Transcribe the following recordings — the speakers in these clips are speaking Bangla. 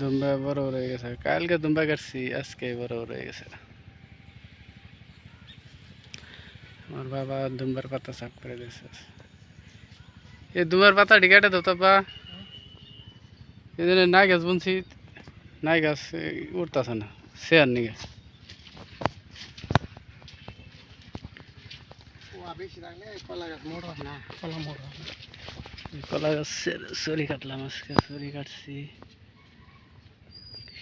দুম্বা বড় বড় হয়ে গেছে। কালকে দুম্বা কাটছি আজকে বড় বড় হয়ে গেছে। আমার বাবা দুম্বার পাতা সাফ করে দিয়েছে। এই দুম্বার পাতা ডিকাটা তাপা এই জন্য নাই গাছ বুনছি নাই গাছ উঠতেছে না সে আর নিগে। কলা গাছ সরি কাটলাম আজকে সরি কাটছি।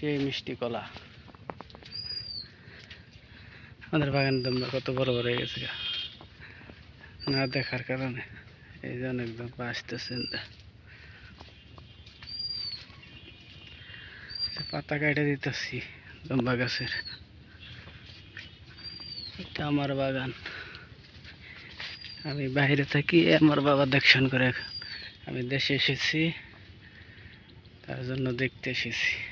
সেই মিষ্টি কলা। আমাদের বাগান দমবা কত বড় বড় হয়ে গেছে না দেখার কারণে। এই জন্য একদম আসতেছেন পাতা কাটে দিতেছি দম্বা গাছের। এটা আমার বাগান। আমি বাইরে থাকি, আমার বাবা দেখশন করে। আমি দেশে এসেছি, তার জন্য দেখতে এসেছি।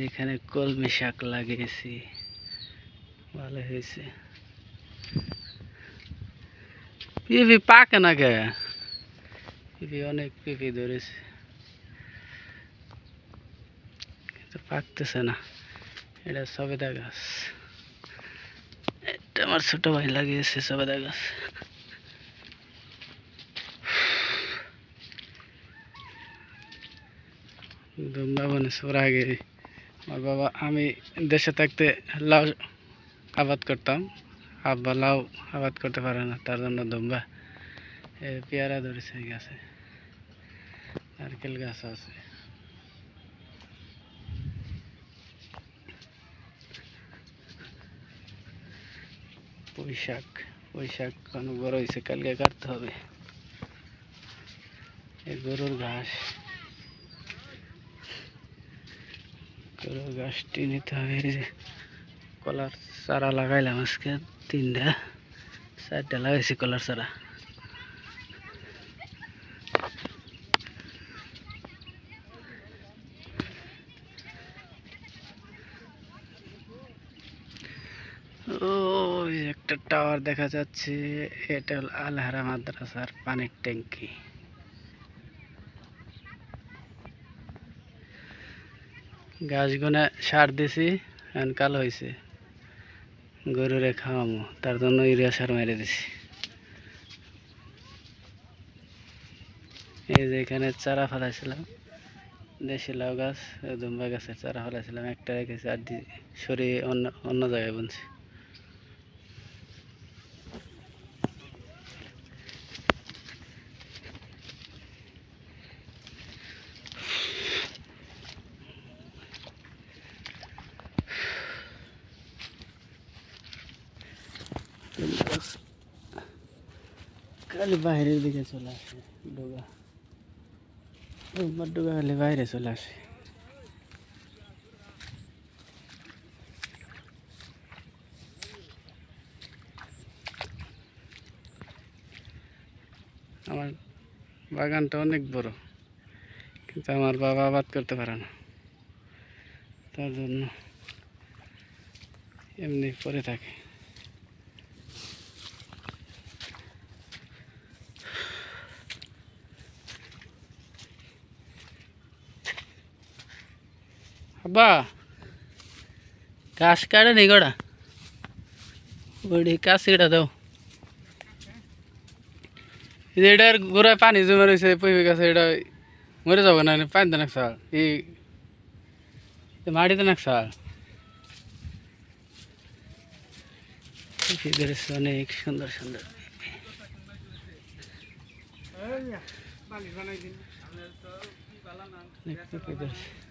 এখানে কলমি শাক লাগিয়েছি। ভালো হয়েছে। পিপি পাকে না কে? পিপি অনেক পিপি ধরেছে। কিন্তু পাকতেছে না। এটা সবেদা গাছ। এটা আমার ছোট ভাই লাগিয়েছে সবেদা গাছ। বনেছে ওর আগে। আমার বাবা আমি দেশে থাকতে লাউ আবাদ করতাম আব্বা লাউ আবাদ করতে পারে না তার জন্য দুম্বা এ পেয়ারা ধরেছে এই গাছে নারকেল গাছ আছে পুঁই শাক পুঁই শাক কোনো বড় হয়েছে কালকে কাটতে হবে এই গরুর ঘাস গরুর ঘাসটি নিতে হবে। কলার চারা লাগাইলাম আজকে তিনটা, চারটা লাগাইছি কলার চারা। ওই একটা টাওয়ার দেখা যাচ্ছে, এটা হল আলহারা মাদ্রাসার পানির ট্যাঙ্কি গাছগুনা সার দিছি কালো হয়েছে গরুরে খাওয়ামো, তার জন্য ইউরিয়া সার মেরে দিছি। এই যে এখানে চারা ফেলাইছিলাম, দেশি লাউ গাছ দুম্বা গাছের চারা ফেলাইছিলাম, একটা রেখেছি, আর সরিয়ে অন্য অন্য জায়গায় বুনছি। খালি বাইরের দিকে চলে আসে ডোগা। দুম্বার ডোগা খালি বাইরে চলে আসে। আমার বাগানটা অনেক বড়, কিন্তু আমার বাবা আবাদ করতে পারে না। তার জন্য এমনি পরে থাকে। అబ్బా ঘাস কাটে নি গোড়া ওইটি কাশ কেটে দাও এই যে এটার গোড়ায় পানি জমে রয়েছে পইবে গেছে এটা মরে যাবো না পানি দেন সাল এই এই মাটিতে নাক সাল ধরেছে অনেক সুন্দর সুন্দর অনেক পেঁপে ধরেছে তাই কই